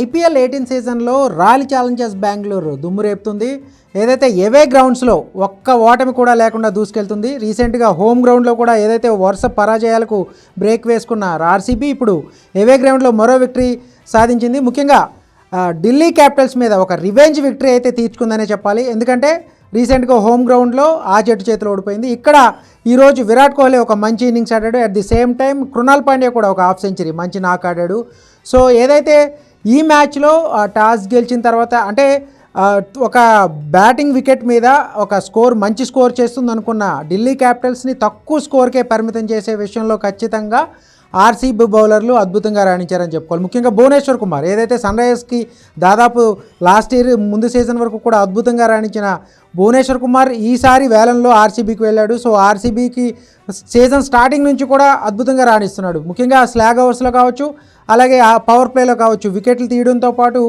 IPL eighteen సీజన్లో royal Challengers Bengaluru దుమ్ము రేపుతుంది. ఏదైతే ఎవే గ్రౌండ్స్లో ఒక్క ఓటమి కూడా లేకుండా దూసుకెళ్తుంది రీసెంట్గా హోమ్ గ్రౌండ్లో కూడా ఏదైతే వరుస పరాజయాలకు బ్రేక్ వేసుకున్న ఆర్సీబీ ఇప్పుడు ఎవే గ్రౌండ్లో మరో విక్టరీ సాధించింది. ముఖ్యంగా ఢిల్లీ క్యాపిటల్స్ మీద ఒక రివెంజ్ విక్టరీ అయితే తీర్చుకుందనే చెప్పాలి. ఎందుకంటే రీసెంట్గా హోమ్ గ్రౌండ్లో ఆ జట్టు చేతిలో ఓడిపోయింది. ఇక్కడ ఈరోజు విరాట్ కోహ్లీ ఒక మంచి ఇన్నింగ్స్ ఆడాడు. At the same time Krunal Pandya కూడా ఒక హాఫ్ సెంచరీ మంచి నాక్ ఆడాడు. సో ఏదైతే ఈ మ్యాచ్లో టాస్ గెలిచిన తర్వాత అంటే ఒక బ్యాటింగ్ వికెట్ మీద ఒక స్కోర్ మంచి స్కోర్ చేస్తుంది అనుకున్న ఢిల్లీ క్యాపిటల్స్ని తక్కువ స్కోర్కే పరిమితం చేసే విషయంలో ఖచ్చితంగా ఆర్సీబీ బౌలర్లు అద్భుతంగా రాణించారని చెప్పుకోవాలి. ముఖ్యంగా భువనేశ్వర్ కుమార్ ఏదైతే సన్ రైజర్స్కి దాదాపు లాస్ట్ ఇయర్ ముందు సీజన్ వరకు కూడా అద్భుతంగా రాణించిన భువనేశ్వర్ కుమార్ ఈసారి వేలంలో ఆర్సీబీకి వెళ్ళాడు. సో ఆర్సీబీకి సీజన్ స్టార్టింగ్ నుంచి కూడా అద్భుతంగా రాణిస్తున్నాడు. ముఖ్యంగా స్లాగ్ ఓవర్స్లో కావచ్చు అలాగే ఆ పవర్ ప్లేలో కావచ్చు వికెట్లు తీయడంతో పాటు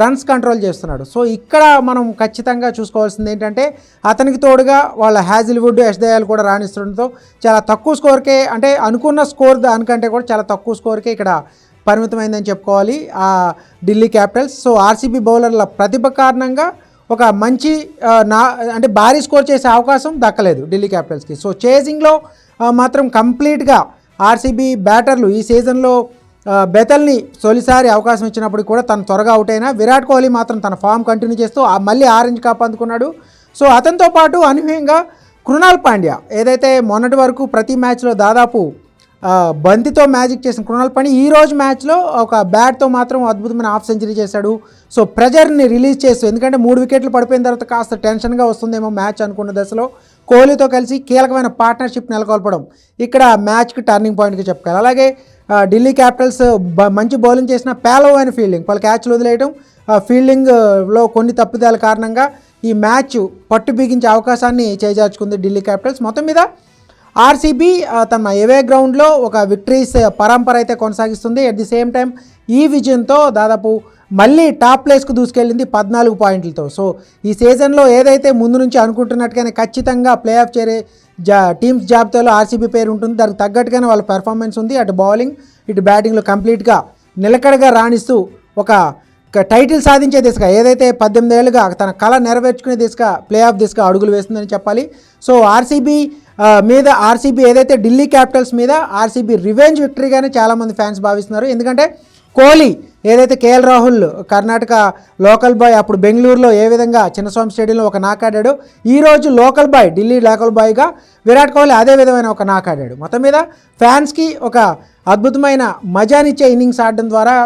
రన్స్ కంట్రోల్ చేస్తున్నాడు. సో ఇక్కడ మనం ఖచ్చితంగా చూసుకోవాల్సింది ఏంటంటే అతనికి తోడుగా వాళ్ళ హ్యాజిల్వుడ్ ఎస్దయాలు కూడా రాణిస్తుండటంతో చాలా తక్కువ స్కోర్కే అంటే అనుకున్న స్కోర్ దానికంటే కూడా చాలా తక్కువ స్కోర్కే ఇక్కడ పరిమితమైందని చెప్పుకోవాలి ఆ ఢిల్లీ క్యాపిటల్స్ సో ఆర్సీబీ బౌలర్ల ప్రతిభ కారణంగా ఒక మంచి నా అంటే భారీ స్కోర్ చేసే అవకాశం దక్కలేదు ఢిల్లీ క్యాపిటల్స్కి సో చేసింగ్లో మాత్రం కంప్లీట్గా ఆర్సీబీ బ్యాటర్లు ఈ సీజన్లో బెతల్ని తొలిసారి అవకాశం ఇచ్చినప్పుడు కూడా తను త్వరగా అవుట్ అయినా విరాట్ కోహ్లీ మాత్రం తన ఫామ్ కంటిన్యూ చేస్తూ మళ్ళీ ఆరెంజ్ కప్ అందుకున్నాడు. సో అతనితో పాటు అనూహ్యంగా కృణాల్ పాండ్యా ఏదైతే మొన్నటి వరకు ప్రతి మ్యాచ్లో దాదాపు బంతితో మ్యాజిక్ చేసిన కృణాల్ పాండ్యా ఈ రోజు మ్యాచ్లో ఒక బ్యాట్తో మాత్రం అద్భుతమైన హాఫ్ సెంచరీ చేశాడు. సో ప్రెజర్ని రిలీజ్ చేస్తూ ఎందుకంటే మూడు వికెట్లు పడిపోయిన తర్వాత కాస్త టెన్షన్గా వస్తుందేమో మ్యాచ్ అనుకున్న దశలో కోహ్లీతో కలిసి కీలకమైన పార్ట్నర్షిప్ నెలకొల్పడం. ఇక్కడ మ్యాచ్కి టర్నింగ్ పాయింట్గా చెప్పుకోవాలి. అలాగే ఢిల్లీ క్యాపిటల్స్ మంచి బౌలింగ్ చేసిన పేలవ్ అయిన ఫీల్డింగ్. పలు క్యాచ్లు వదిలేయడం ఫీల్డింగ్లో కొన్ని తప్పిదాల కారణంగా ఈ మ్యాచ్ పట్టు బిగించే అవకాశాన్ని చేజార్చుకుంది ఢిల్లీ క్యాపిటల్స్. మొత్తం మీద ఆర్సీబీ తన ఎవే గ్రౌండ్లో ఒక విక్టరీస్ పరంపర అయితే కొనసాగిస్తుంది. అట్ ది సేమ్ టైం ఈ విజయంతో దాదాపు మళ్ళీ టాప్ ప్లేస్కు దూసుకెళ్ళింది పద్నాలుగు పాయింట్లతో. సో ఈ సీజన్లో ఏదైతే ముందు నుంచి అనుకుంటున్నట్టుగానే ఖచ్చితంగా ప్లే ఆఫ్ చేరే జా టీమ్స్ జాబితాలో ఆర్సీబీ పేరు ఉంటుంది. దానికి తగ్గట్టుగానే వాళ్ళ పెర్ఫార్మెన్స్ ఉంది. అటు బౌలింగ్ ఇటు బ్యాటింగ్లో కంప్లీట్గా నిలకడగా రాణిస్తూ ఒక టైటిల్ సాధించే దిశగా ఏదైతే పద్దెనిమిది ఏళ్ళుగా తన కళ నెరవేర్చుకునే దిశగా ప్లే ఆఫ్ దిశగా అడుగులు వేస్తుందని చెప్పాలి. సో ఆర్సీబీ మీద ఆర్సీబీ ఏదైతే ఢిల్లీ క్యాపిటల్స్ మీద ఆర్సీబీ రివెంజ్ విక్టరీగానే చాలామంది ఫ్యాన్స్ భావిస్తున్నారు. ఎందుకంటే కోహ్లీ ఏదైతే KL Rahul Karnataka local boy అప్పుడు బెంగళూరులో ఏ విధంగా చిన్నస్వామి స్టేడియంలో ఒక నాక్ ఈరోజు లోకల్ బాయ్ ఢిల్లీ లోకల్ బాయ్గా విరాట్ కోహ్లీ అదే విధమైన ఒక నాక్ ఆడాడు. మొత్తం మీద ఫ్యాన్స్కి ఒక అద్భుతమైన మజానిచ్చే ఇన్నింగ్స్ ఆడడం ద్వారా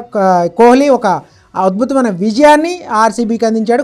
కోహ్లీ ఒక అద్భుతమైన విజయాన్ని ఆర్సీబీకి అందించాడు.